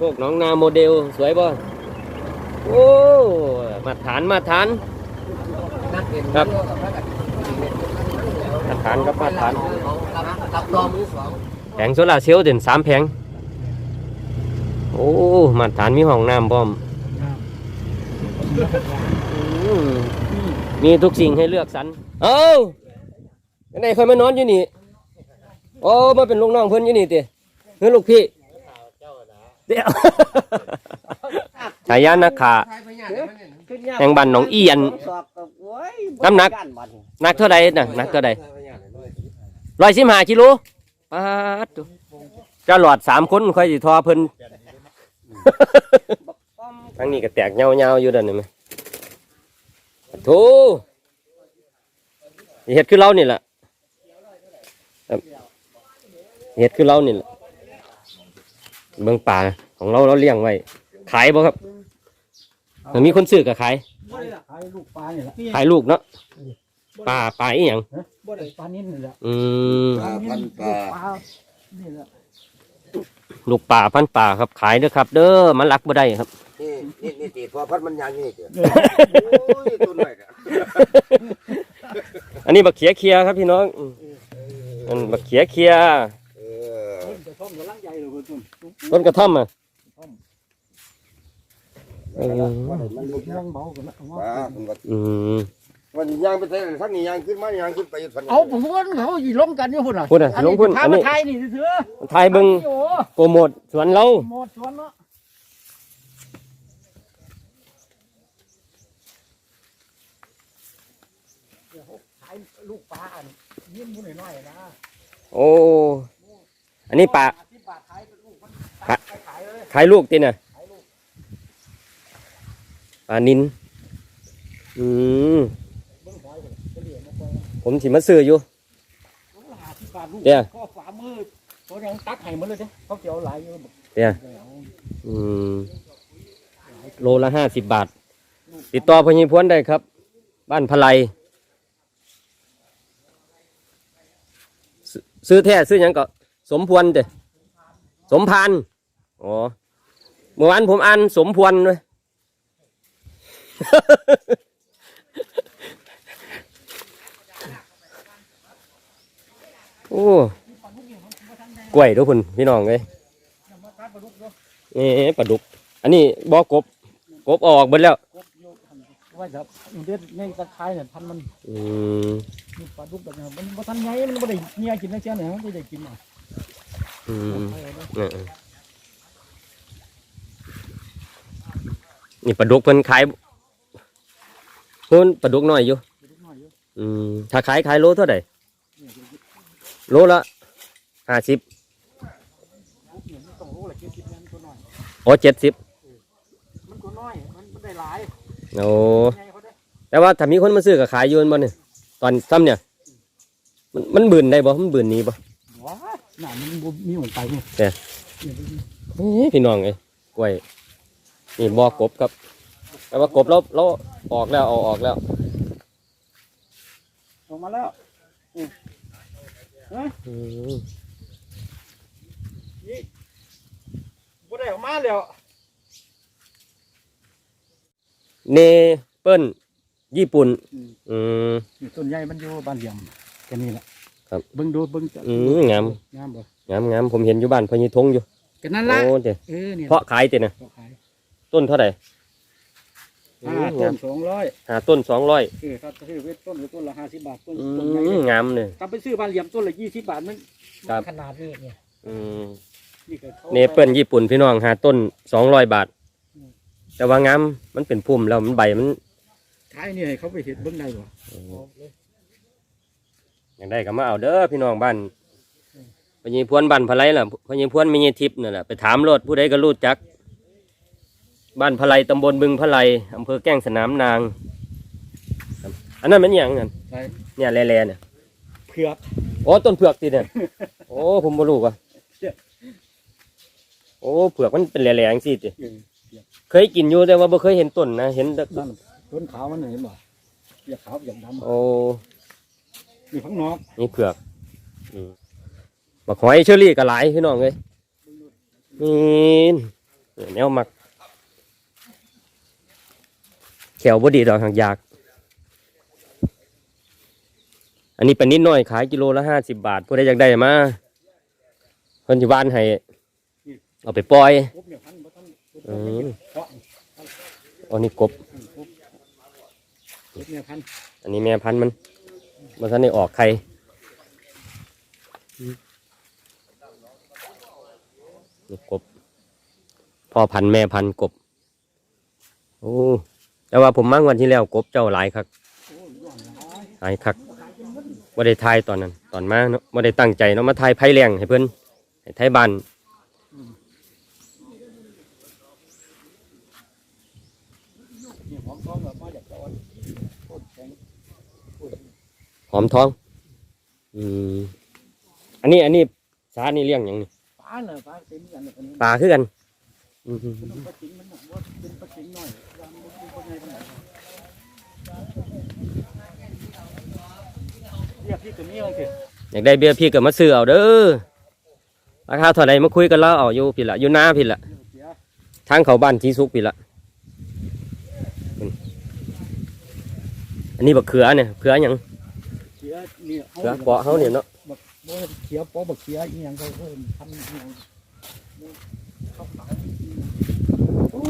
พวกน้องนาโมเดลสวยบ่โอ้มาฐานมาฐานครับมาฐานครับมาฐานแผงโซลาเซลล์เด่นสามแผงโอ้มาฐานมีห้องน้ำพอมมีทุกสิ่งให้เลือกสรรเอ้าไหนเคยมานอนอยู่นี่โอ้มาเป็นลูกน้องเพิ่นอยู่นี่ติเฮ้ยลูกพี่ เดี๋ยวฉายานักขาแห่งบ้านหนองเอียนน้ำหนักนักเท่าใดน่ะนักเท่าใดร้อยสิบห้ากิโลปาดดูจะหลอดสามคนค่อยสิทอเพิ่นทั้งนี้ก็แตกเงาเงาๆอยู่ด้านนี้ไหมโธ่เห็ดคือเรานี่แหละครับเห็ดคือเรานี่แหละ เบื้องป่าของเราเราเลี้ยงไว้ ขายบ่ครับมันมีคนซื้อกับขายขายลูกปลาเนี่ยแหละขายลูกเนาะปลาปลาอีหยังบ่ได้ปลานิ่นนี่แหละอืมปลาพันปลาปลานี่แหละลูกป่าพันป่าครับขายเด้อครับ เด้อมันรักบ่ได้ครับ นี่นี่นี่ตีพอพัดมันยางนี่เจ้โอ้ยตัวหน่อยอะอันนี้บักเขียเคียครับพี่น้องอืมอันบักเขียเคีย ต้นต้นกระท่อมอะเออมันลุกย่างเบากันแล้วปลามันก็อืมมันยางไปใส่ทั้งนี้ยางขึ้นมายางขึ้นไปฝันเอาผมว่าเขาอีล้มกันอยู่พุ่นอะพูดอะลงพุ่นพาอันมานี้ไทยนี่เถือทายเบิ่งโอ้โปรโมทสวนเราหมดสวนเนาะเดี๋ยวเขาขายลูกปลาอันยิ้มมุ้นน้อยๆนะ โอ้ อันนี้ป่าที่ปลาขายเป็นลูกมัน ขาย ขายเลยขายลูกติน่ะปลานินอืมเบิ่งหอยพุ่นเฉลี่ยมาก่อนผมสิมาซื้ออยู่ลูกละหาที่ปลาลูกเนี่ยก็ฝ่ามือเขายังตักให้หมันเลยเด้เขาเกี่ยวหลายอยู่เนี่ยอืมโลละห้าสิบบาท ติดต่อพญิพวนได้ครับ บ้านพลายซื้อซื้อแท้ซื้อหยังก็สมพวนเด้สมพานอ๋อ เมื่อวานผมอ่านสมพวนเลยโอ้กล้วยทุกคนพี่น้องเลยนี่ปลาดุก อันนี้บ่อกบ กบเอาออกหมดแล้วกบโยกหั่นว่าจะเด็ดในตะไคร้เนี่ยพันมันอืมมีปลาดุกแบบนี้มันบ่ทันไงมันบ่ได้เนียกินนะเจ้าเนี่ยมันบ่ได้กินอะอืม เอาเนาะเนี่ยนี่ปลาดุกเพิ่นขายเพิ่นปลาดุกน้อยอยู่ปลาดุกน้อยอยู่อืมถ้าขายขายโลเท่าไหร่โลละห้าสิบเนี่ยมันต้องรู้แหละกินกินมันตัวน้อยโอ้เจ็ดสิบมันตัวน้อยมันบ่ได้หลายโอ้ไงเขาได้แต่ว่าถ้ามีคนมาซื้อก็ขายอยู่แม่นบ่เนี่ยตอนซ้ำเนี่ย มันมันบืนได้บ่มันบืนหนี้บ่ว้าหน้ามันบ่มีหงไปเนี่ยแต่เนี่ยเอ้ยพี่น้องเอ้ยกล้วย นี่บ่อกบครับแต่ว่ากบเราเราออกแล้วเอาออกแล้วออกมาแล้วอืมบ่ได้ออกมาแล้วเนเปิลญี่ปุ่น อืมนี่ต้นใหญ่มันอยู่บ้านเหลี่ยมแค่นี้แหละครับเบิ่งดูเบิ่งจะอืมงามงามบ่งามงามผมเห็นอยู่บ้านพญทงอยู่ก็นั่นละโอ้เดี๋ยวเออเนี่ยเพาะขายเต็นะเพาะขาย ต้นเท่าไหร่ห้าอืมต้งานมสองร้อยหาต้นสองร้อยเออครับซื้อเวทต้นหรือต้นละห้าสิบบาทต้นอืต้นใหญ่มงามเลยกลับไปซื้อบ้านเหลี่ยมต้นละยี่สิบบาทมันครับขนาดนี้เนี่ยอืมนี่ก็ขาเนเปิลญี่ปุ่นพี่น้องหาต้นสองร้อยบาท แต่ว่างามมันเป็นพุ่มแล้วมันใบมันขายนี่ให้เขาไปเห็ดเบิ่งได้บ่อย่างได้ก็มาเอาเด้อพี่น้องบ้านพญพวนบ้านพะไลล่ะพญพวนมีเงทิพย์นั่นแหละไปถามรถผู้ใดก็รู้จัก บ้านพะไลตำบลบึงพะไลอำเภอแก้งสนามนางครับอันนั้นมันอหย่างนั้นใช่เนี่ยแล่ๆเนี่ยเผือกโอ้ต้นเผือกติเนี่ยโอ้ผมบ่รู้ว่ะโอ้เผือกมันเป็นแหล่ๆจังซี่ติเออเคยกินอยู่แต่ว่าบ่เคยเห็นต้นนะเห็นแต่นั่นต้นขาวมันเห็นบ่อยากขาวอยากดโอ้ำนี่ข้างนอกนี่เผือกอืมบักหอยเชอรี่ก็หลายพี่น้องเอ้ยนี่เออแนวมักแขวบดีดอกหางยากอันนี้เป็นนิดหน่อยขายกิโลละห้าสิบบาทผู้ใดอยากได้มาเพิ่นที่บ้านให้เอาไปปล่อยอันนี้กบเนี่ยพันอันนี้แม่พันธุ์มันมันทันได้ออกไข่นี่กบ พ่อพันธุ์แม่พันธุ์กบ โอ้ แต่ว่าผมมั่งวันที่แล้วกบเจ้าหลายคักโอ้ยย้อนหลายหลายคักว่าได้ทายตอนนั้น ตอนมาเนาะว่าได้ตั้งใจเนาะมาทายไพ่แรงให้เพื่อนให้ไทยบ้านนี่หอมทองแบบมาจากตะวันโคตรแข็งโคตรหอมทอง อืม อันนี้ อันนี้สานี่เลี้ยงอย่างนี้ปลาเน่ะปลาเต็มกันเนี่ยคนนี้ปลาคือกัน อืม อยากได้เบียร์พี่ก็มาซื้อเอาเด้อราคาเท่าไหรมาคุยกันแล้วเอาอยู่พี่ละอยู่หน้าพี่ละทางเขาบ้านที่สุกพี่ละอันนี้บักเขือเนี่ยเขือหยังเสียเนี่เขือเปาะเขาเนี่ยเนาะบักบ่เขียวปอบักเขียอีหยังก็เพิ่มทำอีหยังข้าขายโอ้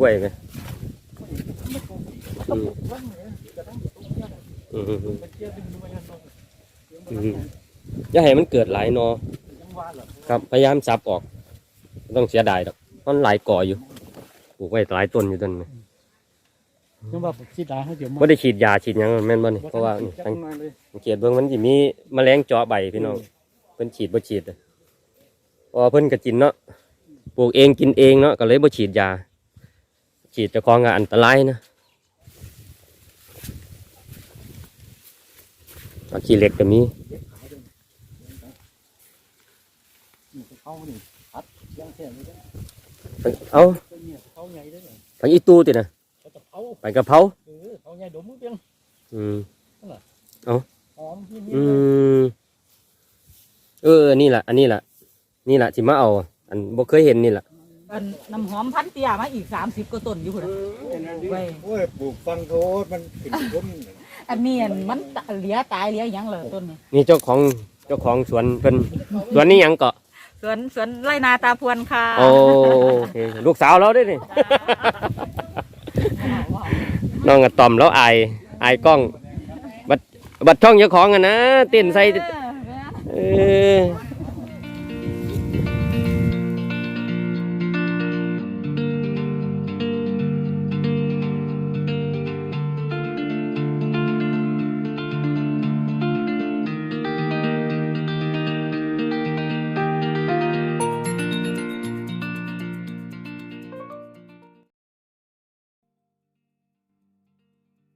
กล้วยไหมองปลูกไว้เนี่ยจะต้ออืมอืม อืมมันเชื่อเป็นด้วยกันตรงอืมอย่าให้มันเกิดหลายหนอยังว่าเหรอครับพยายามสับออกไม่ต้องเสียดายดอกมันหลายก่ออยู่ปลูกไว้หลายต้นอยู่ต้นนี้ยังว่าสิตาให้เดี๋ยวมาไม่ได้ฉีดยาฉีดหยังแม่นบ่นี่เพราะว่านี่จัสังงมาเลยสังเกตเบิ่งมันสิมีแมลงเจาะใบพี่น้องเพิ่นฉีดบ่ฉีดอะเพราะว่าเพิ่นก็กินเนาะปลูกเองกินเองเนาะก็เลยบ่ฉีดยา ฉีดเจ้าของก็อันตรายนะ เอาขี้เหล็กก็มีนี่เขานี่พัดยังแค่นี้ได้เอาเนี่ยเขาใหญ่ได้เลยไปอีตู้ตินะเขาจะเผาไปกะเพราเออเขาใหญ่ดมมือเพียงอืมหอมที่นี่อืมเออ นี่แหละ อันนี้แหละ นี่แหละที่มาเอา อันบ่เคยเห็นนี่แหละอันน้ำหอมพันเตียมาอีกสามสิบกว่าต้นอยู่คนไว้โอ้ยปลูกฟังโทษมันเป็นคน อันนี้อันมันเหลียตายเหลียหยังเหรอต้นนี้นี่เจ้าของเจ้าของสวนเพิ่นสวนนี้หยังเกาะสวนสวนไรนาตาพวนค่ะโอเคลูกสาวเราด้วยนี่ น้องอะต่อมแล้วอายอายกล้อง บัดบัดช่องเจ้าของอะนะเต้นใส่เออแม่เออ